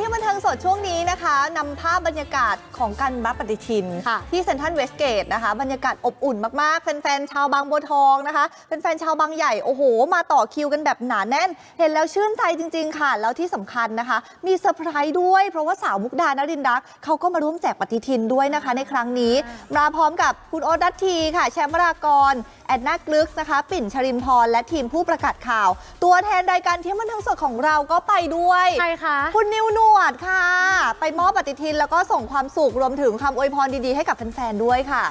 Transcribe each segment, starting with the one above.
งสดช่วงนี้นะคะนำภาพบรรยากาศของการรับปฏิทินค่ะที่เซนทรัลเวสเกตนะคะบรรยากาศอบอุ่นมากๆ แฟนๆชาวบางบัวทองนะคะแฟนๆชาวบางใหญ่โอ้โห มาต่อคิวกันแบบหนาแน่น เห็นแล้วชื่นใจจริง ๆ ค่ะ แล้วที่สำคัญนะคะ มีเซอร์ไพรส์ด้วย เพราะว่าสาวมุกดานรินดักเขาก็มาร่วมแจกปฏิทินด้วยนะคะ ในครั้งนี้มาพร้อมกับคุณโอ๊ตดัตทีค่ะ แชมป์วรากรแอดนากลึกนะคะ ปิ่นชรินพรและทีมผู้ประกาศข่าว ตัวแทนรายการเที่ยงบันเทิงสดของเราก็ไปด้วยใครคะคุณนิวหนวดค่ะ ไปมอบปฏิทินแล้วก็ส่งความสุขรวมถึงคำอวยพรดีๆ ให้กับแฟนๆ ด้วยค่ะ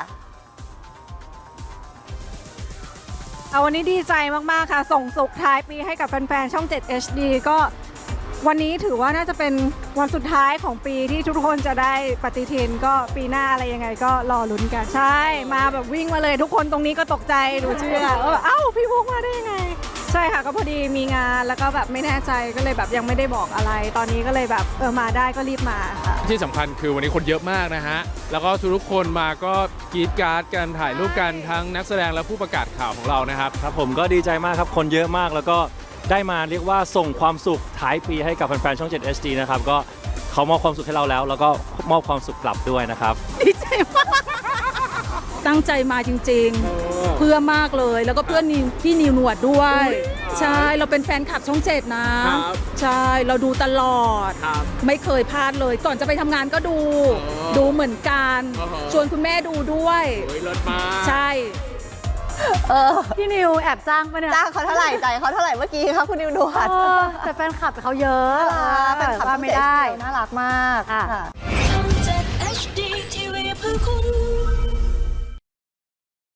เอาวันนี้ดีใจมาก ๆ ค่ะ ส่งสุขท้ายปีให้กับแฟน ๆ ช่อง 7 HD ก็วันนี้ถือว่าน่าจะเป็นวันสุดท้ายของปีที่ทุกคนจะได้ปฏิทินก็ปีหน้าอะไรยังไงก็รอลุ้นกัน ใช่ มาแบบวิ่งมาเลยทุกคนตรงนี้ก็ตกใจดูเชื่อเออเอ้าพี่พุกมาได้ยังไง ใช่ค่ะก็พอดีมีงานแล้วก็แบบไม่แน่ใจก็เลยแบบยังไม่ได้บอกอะไร ตอนนี้ก็เลยแบบเออมาได้ก็รีบมาค่ะ ที่สำคัญคือวันนี้คนเยอะมากนะฮะ แล้วก็ทุกๆคนมาก็กรีดการ์ดกันถ่ายรูปกันทั้งนักแสดงและผู้ประกาศข่าวของเรานะครับ ครับผมก็ดีใจมากครับ คนเยอะมากแล้วก็ได้มาเรียกว่าส่งความสุขท้ายปีให้กับแฟนๆช่อง 7 HD นะครับ ก็ เขามอบความสุขให้เราแล้ว แล้วก็มอบความสุขกลับด้วยนะครับ ดีใจมากตั้งใจมาจริงๆ เพื่อมากเลยแล้วก็เพื่อนนิวพี่นิวหนวดด้วย ใช่เราเป็นแฟนคลับช่องเจ็ดนะ ครับใช่เราดูตลอด ครับไม่เคยพลาดเลย ก่อนจะไปทำงานก็ดูอ๋อดูเหมือนกัน อ๋อฮะชวนคุณแม่ดูด้วย โอ้ยรถมาใช่ เออพี่นิวแอบจ้างปะเนี่ยจ้างเขาเท่าไหร่จ่ายเขาเท่าไหร่เมื่อกี้คะคุณนิวหนวดเออแต่แฟนคลับเขาเยอะน่ารักแฟน รักมากค่ะค่ะ